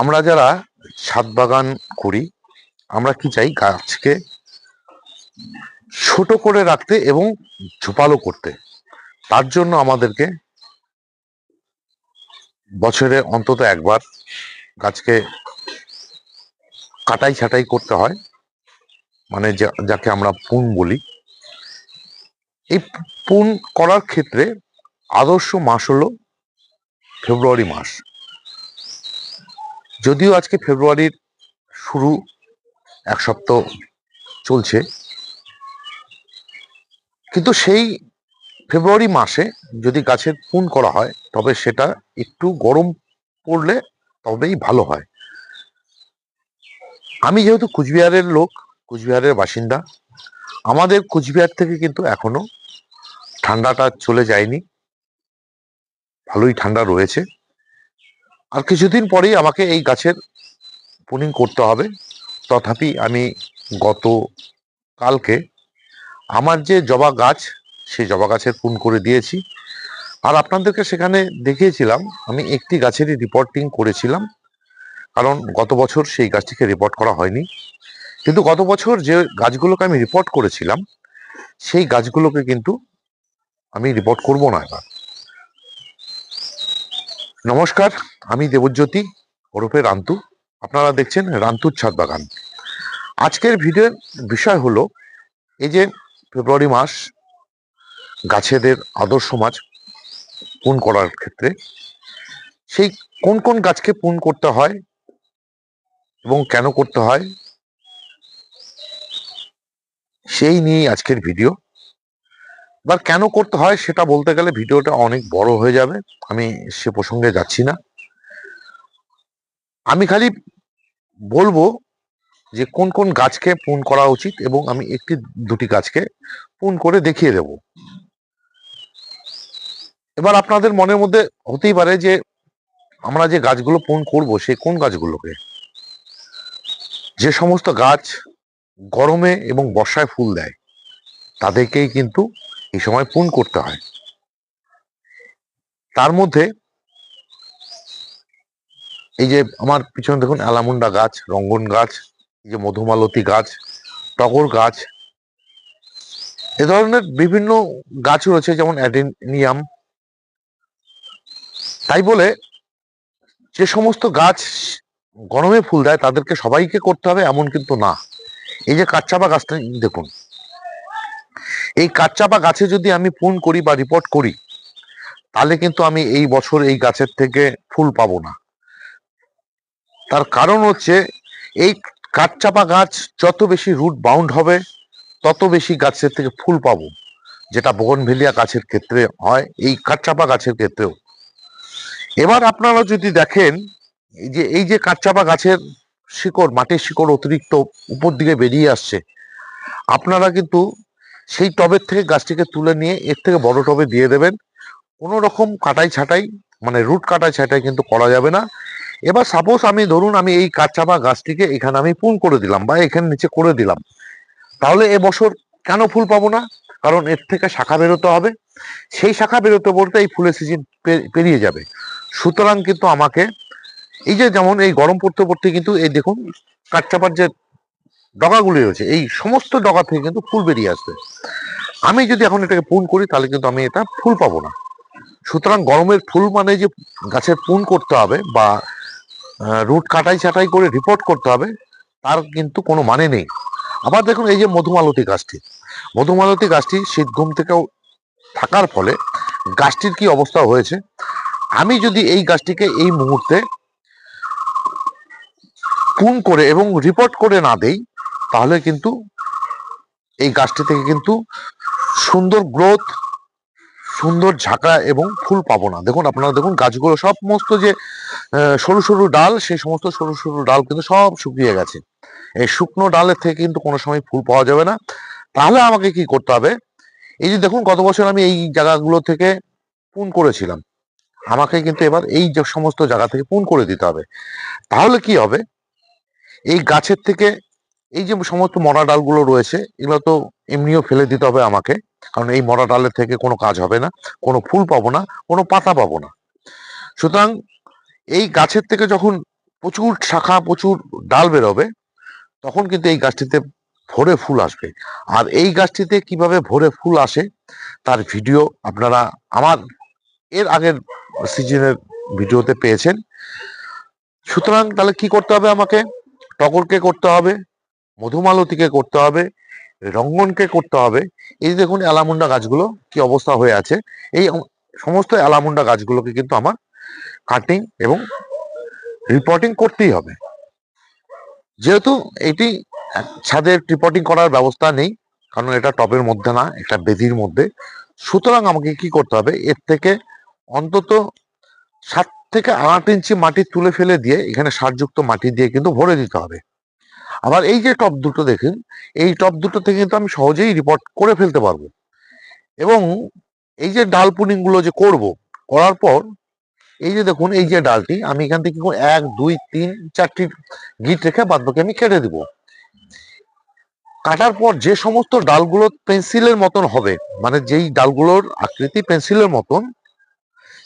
আমরা যারা ছাদ বাগান করি, আমরা কি চাই গাছকে ছোট করে রাখতে এবং ঝোপালো করতে। তার জন্য আমাদেরকে বছরে অন্তত একবার গাছকে কাটাই ছাটাই করতে হয় মানে যাকে আমরা পুন বলি। এই পুন করার ক্ষেত্রে আদর্শ মাস হলো ফেব্রুয়ারি মাস। যদিও আজকে ফেব্রুয়ারির শুরু, এক সপ্তাহ চলছে, কিন্তু সেই ফেব্রুয়ারি মাসে যদি গাছের পুন করা হয়, তবে সেটা একটু গরম পড়লে তবেই ভালো হয়। আমি যেহেতু কুচবিহারের লোক, কুচবিহারের বাসিন্দা, আমাদের কুচবিহার থেকে কিন্তু এখনও ঠান্ডাটা চলে যায়নি। ভালোই ঠান্ডা রয়েছে। আর কিছুদিন পরেই আমাকে এই গাছের পুনিং করতে হবে। তথাপি আমি গত কালকে আমার যে জবা গাছ সেই জবা গাছের পুন করে দিয়েছি। আর আপনাদেরকে সেখানে দেখিয়েছিলাম, আমি একটি গাছেরই রিপোর্টিং করেছিলাম। কারণ গত বছর সেই গাছটিকে রিপোর্ট করা হয়নি। কিন্তু গত বছর যে গাছগুলোকে আমি রিপোর্ট করেছিলাম, সেই গাছগুলোকে কিন্তু আমি রিপোর্ট করব না এবার। নমস্কার। আমি দেবজ্যোতি ওরফে রান্তু। আপনারা দেখছেন রান্তুর ছাদ বাগান। আজকের ভিডিওর বিষয় হলো, এই যে ফেব্রুয়ারি মাস, গাছেদের আদর্শ মাছ পুন করার ক্ষেত্রে, সেই কোন কোন গাছকে পুন করতে হয় এবং কেন করতে হয়, সেই নিয়েই আজকের ভিডিও। এবার কেন করতে হয় সেটা বলতে গেলে ভিডিওটা অনেক বড় হয়ে যাবে। আমি সে প্রসঙ্গে যাচ্ছি না। আমি খালি বলব যে কোন কোন গাছকে পুন করা উচিত এবং আমি একটি দুটি গাছকে পুন করে দেখিয়ে দেব। এবার আপনাদের মনের মধ্যে হতেই পারে যে আমরা যে গাছগুলো পুন করব সেই কোন গাছগুলোকে? যে সমস্ত গাছ গরমে এবং বর্ষায় ফুল দেয়, তাদেরকেই কিন্তু এই সময় পুন করতে হয়। তার মধ্যে এই যে আমার পিছনে দেখুন অ্যালামুন্ডা গাছ, রঙ্গন গাছ, এই যে মধুমালতী গাছ, টগর গাছ। এ ধরনের বিভিন্ন গাছ রয়েছে, যেমন অ্যাডেনিয়াম। তাই বলে যে সমস্ত গাছ গরমে ফুল দেয়, তাদেরকে সবাইকে করতে হবে এমন কিন্তু না। এই যে কাঠচাপা গাছটা, দেখুন। এই কাঠচাপা গাছে যদি আমি ফোন করি বা রিপোর্ট করি, তাহলে কিন্তু আমি এই বছর এই গাছের থেকে ফুল পাবো না। তার কারণ হচ্ছে, এই কাঠচাপা গাছ যত বেশি রুট বাউন্ড হবে, তত বেশি গাছের থেকে ফুল পাবো, যেটা বগনভেলিয়া গাছের ক্ষেত্রে হয়, এই কাঠচাপা গাছের ক্ষেত্রেও। এবার আপনারা যদি দেখেন যে, এই যে কাঠচাপা গাছের শিকড়, মাটির শিকড় অতিরিক্ত উপর দিকে বেরিয়ে আসছে, আপনারা কিন্তু সেই টবের থেকে গাছটিকে তুলে নিয়ে এর থেকে বড় টবে দিয়ে দেবেন। কোনো রকম কাটাই ছাটাই মানে রুট কাটাই ছাটাই কিন্তু করা যাবে না। এবার সাপোজ আমি ধরুন আমি এই কাঠচাপা গাছটিকে এখানে আমি পুন করে দিলাম বা এখানে নিচে করে দিলাম, তাহলে এবছর কেন ফুল পাবো না? কারণ এর থেকে শাখা বেরোতে হবে। সেই শাখা বেরোতে বলতে এই ফুলের সিজন পেরিয়ে যাবে। সুতরাং কিন্তু আমাকে এই যে যেমন এই গরম পড়তে পড়তে কিন্তু এই দেখুন কাঠচাপার যে ডগাগুলি রয়েছে, এই সমস্ত ডগা থেকে কিন্তু ফুল বেরিয়ে আসবে। আমি যদি এখন এটাকে পুন করি, তাহলে কিন্তু আমি এটা ফুল পাবো না। সুতরাং গরমের ফুল মানে যে গাছের পুন করতে হবে বা রুট কাটাই ছাটাই করে রিপোর্ট করতে হবে, তার কিন্তু কোনো মানে নেই। আবার দেখুন এই যে মধুমালতী গাছটি মধুমালতী গাছটি শীত ঘুম থেকেও থাকার ফলে গাছটির কি অবস্থা হয়েছে? আমি যদি এই গাছটিকে এই মুহূর্তে পুন করে এবং রিপোর্ট করে না দেই, তাহলে কিন্তু এই গাছটি থেকে কিন্তু সুন্দর গ্রোথ সুন্দর ঝাঁকা এবং ফুল পাবো না। দেখুন, আপনারা দেখুন, গাছগুলো সমস্ত যে সরু সরু ডাল, সেই সমস্ত সরু সরু ডাল কিন্তু সব শুকিয়ে গেছে। এই শুকনো ডালের থেকে কিন্তু কোনো সময় ফুল পাওয়া যাবে না। তাহলে আমাকে কি করতে হবে? এই যে দেখুন, গত বছর আমি এই জায়গাগুলো থেকে পুন করেছিলাম। আমাকে কিন্তু এবার এই যে সমস্ত জায়গা থেকে পুন করে দিতে হবে। তাহলে কি হবে? এই গাছের থেকে এই যে সমস্ত মরা ডালগুলো রয়েছে, এগুলো তো এমনিও ফেলে দিতে হবে আমাকে। কারণ এই মরা ডালের থেকে কোনো কাজ হবে না, কোনো ফুল পাবো না, কোনো পাতা পাবো না। সুতরাং এই গাছের থেকে যখন প্রচুর শাখা, প্রচুর ডাল বেরোবে, তখন কিন্তু এই গাছটিতে ভোরে ফুল আসবে। আর এই গাছটিতে কীভাবে ভোরে ফুল আসে, তার ভিডিও আপনারা আমার এর আগের সিজনের ভিডিওতে পেয়েছেন। সুতরাং তাহলে কি করতে হবে আমাকে? টগরকে করতে হবে মধুমালতীকে করতে হবে, রঙ্গনকে করতে হবে। এই দেখুন অ্যালামুন্ডা গাছগুলো কি অবস্থা হয়ে আছে। এই সমস্ত অ্যালামুন্ডা গাছগুলোকে কিন্তু আমার কাটিং এবং রিপোর্টিং করতেই হবে। যেহেতু এটি ছাদে রিপোর্টিং করার ব্যবস্থা নেই, কারণ এটা টবের মধ্যে না, এটা বেদির মধ্যে। সুতরাং আমাকে কি করতে হবে, এর থেকে অন্তত সাত থেকে আট ইঞ্চি মাটি তুলে ফেলে দিয়ে এখানে সারযুক্ত মাটি দিয়ে কিন্তু ভরে দিতে হবে। আবার এই যে টব দুটো দেখেন, এই টব দুটো থেকে কিন্তু আমি সহজেই রিপোর্ট করে ফেলতে পারব। এবং এই যে ডাল পুনিংগুলো যে করব, করার পর এই যে দেখুন, এই যে ডালটি, আমি এখান থেকে এক, দুই, তিন, চারটি গিট রেখে বাদ বাকি আমি কেটে দিব। কাটার পর যে সমস্ত ডালগুলো পেন্সিলের মতন হবে মানে যেই ডালগুলোর আকৃতি পেন্সিলের মতন,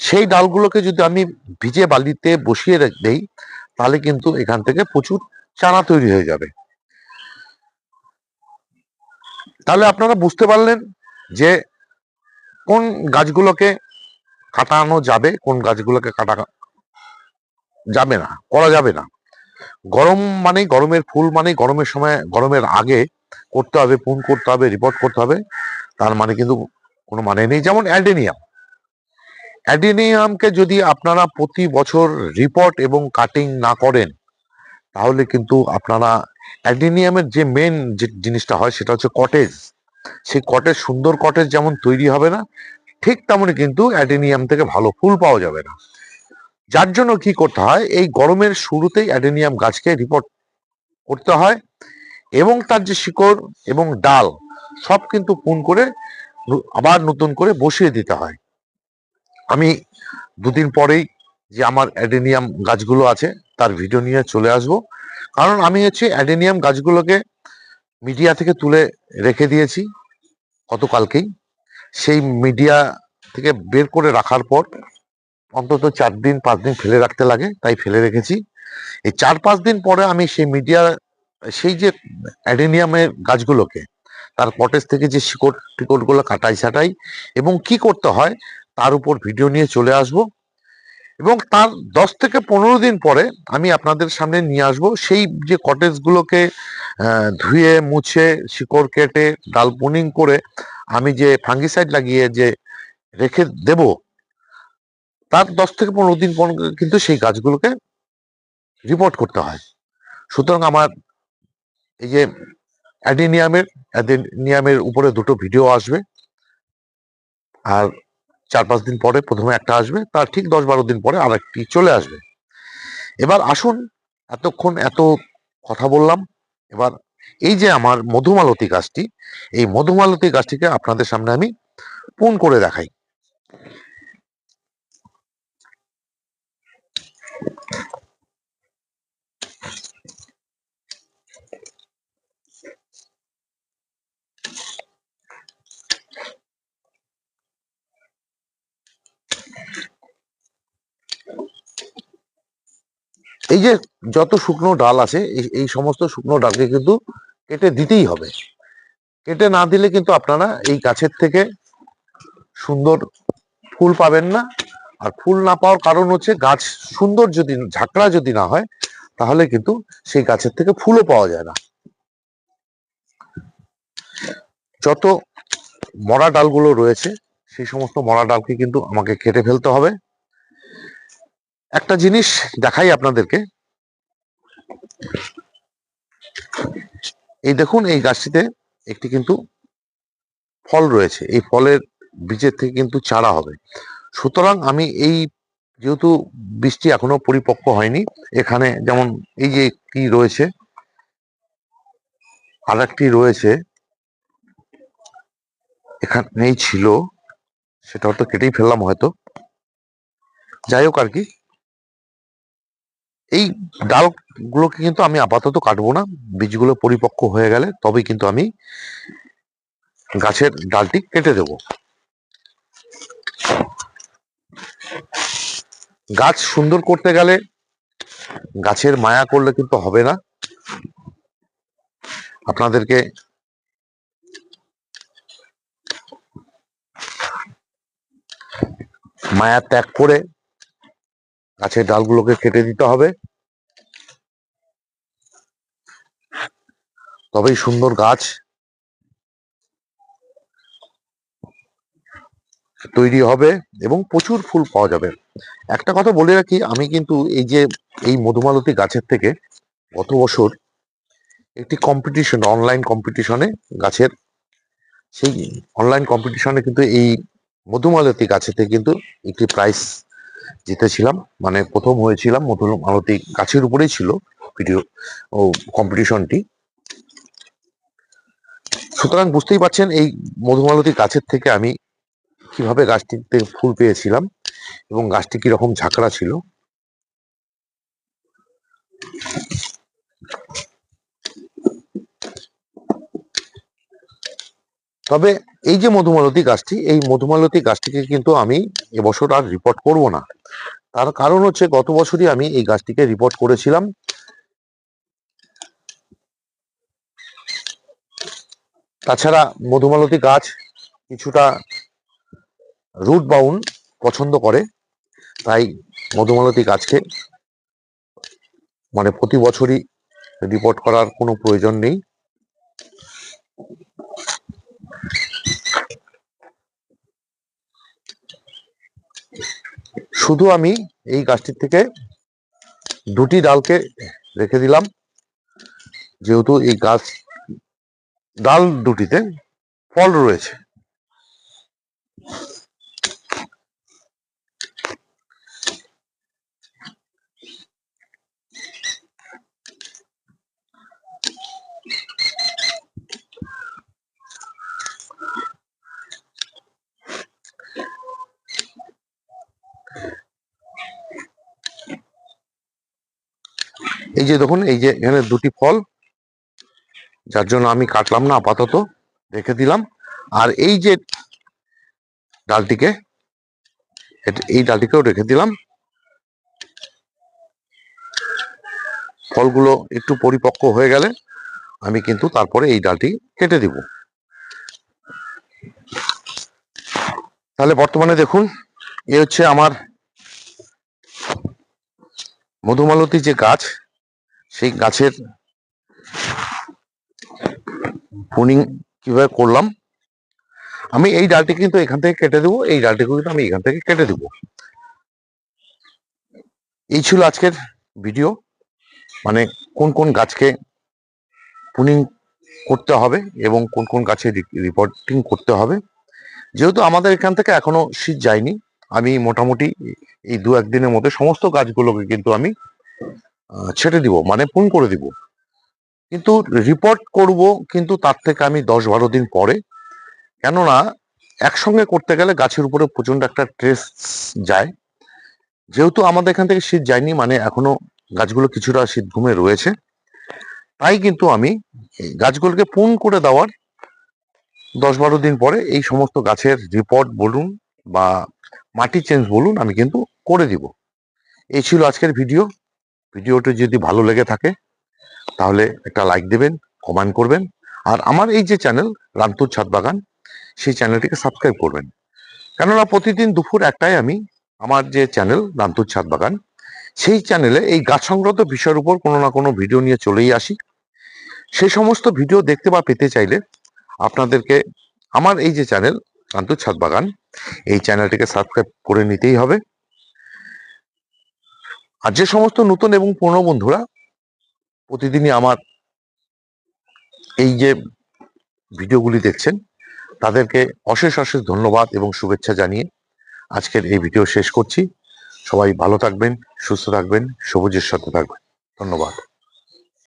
সেই ডালগুলোকে যদি আমি ভিজে বালিতে বসিয়ে দেই, তাহলে কিন্তু এখান থেকে প্রচুর চারা তৈরি হয়ে যাবে। তাহলে আপনারা বুঝতে পারলেন যে কোন গাছগুলোকে কাটানো যাবে, কোন গাছগুলোকে কাটা যাবে না, করা যাবে না। গরম মানে গরমের ফুল মানে গরমের সময়, গরমের আগে করতে হবে, পুন করতে হবে রিপোর্ট করতে হবে। তার মানে কিন্তু কোনো মানে নেই। যেমন অ্যাডেনিয়াম। অ্যাডেনিয়ামকে যদি আপনারা প্রতি বছর রিপোর্ট এবং কাটিং না করেন তাহলে কিন্তু আপনারা অ্যাডেনিয়ামের যে মেন যে জিনিসটা হয় সেটা হচ্ছে কটেজ সেই কটেজ সুন্দর কটেজ যেমন তৈরি হবে না, ঠিক তেমনই কিন্তু অ্যাডেনিয়াম থেকে ভালো ফুল পাওয়া যাবে না। যার জন্য কি করতে হয়, এই গরমের শুরুতেই অ্যাডেনিয়াম গাছকে রিপোর্ট করতে হয় এবং তার যে শিকড় এবং ডাল, সব কিন্তু পুন করে আবার নতুন করে বসিয়ে দিতে হয়। আমি দুদিন পরেই যে আমার অ্যাডেনিয়াম গাছগুলো আছে, তার ভিডিও নিয়ে চলে আসব। কারণ আমি হচ্ছে অ্যাডেনিয়াম গাছগুলোকে মিডিয়া থেকে তুলে রেখে দিয়েছি গতকালকেই। সেই মিডিয়া থেকে বের করে রাখার পর অন্তত চার দিন, পাঁচ দিন ফেলে রাখতে লাগে, তাই ফেলে রেখেছি। এই চার, পাঁচ দিন পরে আমি সেই মিডিয়া সেই যে অ্যাডেনিয়ামের গাছগুলোকে, তার কটেজ থেকে যে শিকড় টিকড়গুলো কাটাই ছাটাই এবং কি করতে হয়, তার উপর ভিডিও নিয়ে চলে আসব। এবং তার দশ থেকে পনেরো দিন পরে আমি আপনাদের সামনে নিয়ে আসব। সেই যে কটেজগুলোকে ধুয়ে, মুছে, শিকড় কেটে, ডাল পুনিং করে আমি যে ফাঙ্গিসাইড লাগিয়ে যে রেখে দেব, তার দশ থেকে পনেরো দিন পর কিন্তু সেই গাছগুলোকে রিপোর্ট করতে হয়। সুতরাং আমার এই যে অ্যাডিনিয়ামের অ্যাডিনিয়ামের উপরে দুটো ভিডিও আসবে। আর চার পাঁচ দিন পরে প্রথমে একটা আসবে, তার ঠিক দশ বারো দিন পরে আর একটি চলে আসবে। এবার আসুন, এতক্ষণ এত কথা বললাম, এবার এই যে আমার মধুমালতি গাছটি, এই মধুমালতি গাছটিকে আপনাদের সামনে আমি পুন করে দেখাই। এই যে যত শুকনো ডাল আছে, এই- সমস্ত শুকনো ডালকে কিন্তু কেটে দিতেই হবে। কেটে না দিলে কিন্তু আপনারা এই গাছের থেকে সুন্দর ফুল পাবেন না। আর ফুল না পাওয়ার কারণ হচ্ছে গাছ সুন্দর যদি, ঝাঁকড়া যদি না হয়, তাহলে কিন্তু সেই গাছের থেকে ফুলও পাওয়া যায় না। যত মরা ডালগুলো রয়েছে, সেই সমস্ত মরা ডালকে কিন্তু আমাকে কেটে ফেলতে হবে। একটা জিনিস দেখাই আপনাদেরকে। এই দেখুন, এই গাছটিতে একটি কিন্তু ফল রয়েছে। এই ফলের বীজের থেকে কিন্তু চারা হবে। সুতরাং আমি এই যেহেতু বৃষ্টি এখনও পরিপক্ক হয়নি, এখানে যেমন এই যে কি রয়েছে আর একটি রয়েছে এখানেই ছিল, সেটা হয়তো কেটেই ফেললাম হয়তো। যাই হোক আর কি এই ডালগুলোকে কিন্তু আমি আপাতত কাটবো না। বীজগুলো পরিপক্ক হয়ে গেলে তবেই কিন্তু আমি গাছের ডালটি কেটে দেব। গাছ সুন্দর করতে গেলে গাছের মায়া করলে কিন্তু হবে না। আপনাদেরকে মায়া ত্যাগ করে গাছের ডালগুলোকে কেটে দিতে হবে। তবেই সুন্দর গাছ তৈরি হবে এবং প্রচুর ফুল পাওয়া যাবে। একটা কথা বলে রাখি, আমি কিন্তু এই যে, এই মধুমালতী গাছের থেকে গত বছর একটি কম্পিটিশন অনলাইন কম্পিটিশনে গাছের, সেই অনলাইন কম্পিটিশনে কিন্তু এই মধুমালতী থেকে কিন্তু একটি প্রাইজ জিতেছিলাম। মানে প্রথম হয়েছিলাম মধুমালতী গাছের উপরেই ছিল ভিডিও ও কম্পিটিশনটি সুতরাং বুঝতেই পারছেন এই মধুমালতী গাছের থেকে আমি কীভাবে গাছটিতে ফুল পেয়েছিলাম এবং গাছটি কীরকম ঝাঁকড়া ছিল। তবে এই যে মধুমালতী গাছটি, এই মধুমালতী গাছটিকে কিন্তু আমি এবছর আর রিপোর্ট করব না। তার কারণ হচ্ছে গত বছরই আমি এই গাছটিকে রিপোর্ট করেছিলাম। তাছাড়া মধুমালতী গাছ কিছুটা রুট বাউন পছন্দ করে, তাই মধুমালতী গাছকে মানে প্রতি বছরই রিপোর্ট করার কোনো প্রয়োজন নেই। শুধু আমি এই গাছটির থেকে দুটি ডালকে রেখে দিলাম। যেহেতু এই গাছ, ডাল দুটিতে ফল রয়েছে। এই যে দেখুন, এই যে এখানে দুটি ফল, যার জন্য আমি কাটলাম না, আপাতত রেখে দিলাম। আর এই যে ডালটিকে এই ডালটিকেও রেখে দিলাম। ফলগুলো একটু পরিপক্ক হয়ে গেলে আমি কিন্তু তারপরে এই ডালটি কেটে দিব। তাহলে বর্তমানে দেখুন, এ হচ্ছে আমার মধুমালতী যে গাছ সেই গাছের পুনিং কীভাবে করলাম? আমি এই ডালটি কিন্তু এখান থেকে কেটে দেবো, এই ডালটিকে কিন্তু আমি এখান থেকে কেটে দেবো। এই ছিল আজকের ভিডিও। মানে কোন কোন গাছকে পুনিং করতে হবে এবং কোন কোন গাছে রিপোর্টিং করতে হবে। যেহেতু আমাদের এখান থেকে এখনও শীত যায়নি, আমি মোটামুটি এই দু একদিনের মধ্যে সমস্ত গাছগুলোকে কিন্তু আমি ছেটে দিব মানে পুন করে দিব। কিন্তু রিপোর্ট করব, কিন্তু তার থেকে আমি দশ বারো দিন পরে। কেননা, একসঙ্গে করতে গেলে গাছের উপরে প্রচণ্ড একটা ট্রেস যায়। যেহেতু আমাদের এখান থেকে শীত যায়নি মানে এখনও গাছগুলো কিছুটা শীত ঘুমে রয়েছে। তাই কিন্তু আমি গাছগুলোকে পুন করে দেওয়ার দশ বারো দিন পরে এই সমস্ত গাছের রিপোর্ট বলুন বা মাটি চেঞ্জ বলুন, আমি কিন্তু করে দিব। এই ছিল আজকের ভিডিও ভিডিওটি যদি ভালো লেগে থাকে, তাহলে একটা লাইক দেবেন কমেন্ট করবেন। আর আমার এই যে চ্যানেল রামতুর ছাদ বাগান, সেই চ্যানেলটিকে সাবস্ক্রাইব করবেন। কেননা প্রতিদিন দুপুর একটাই আমি আমার যে চ্যানেল রামতুর ছাদ বাগান, সেই চ্যানেলে এই গাছ সংক্রান্ত বিষয়ের উপর কোনো না কোনো ভিডিও নিয়ে চলেই আসি। সেই সমস্ত ভিডিও দেখতে বা পেতে চাইলে আপনাদেরকে আমার এই যে চ্যানেল রামতুর ছাদ বাগান, এই চ্যানেলটিকে সাবস্ক্রাইব করে নিতেই হবে। আর যে সমস্ত নতুন এবং পুরনো বন্ধুরা প্রতিদিনই আমার এই যে ভিডিওগুলি দেখছেন, তাদেরকে অশেষ অশেষ ধন্যবাদ এবং শুভেচ্ছা জানিয়ে আজকের এই ভিডিও শেষ করছি। সবাই ভালো থাকবেন, সুস্থ থাকবেন, সবুজের সাথে থাকবেন। ধন্যবাদ।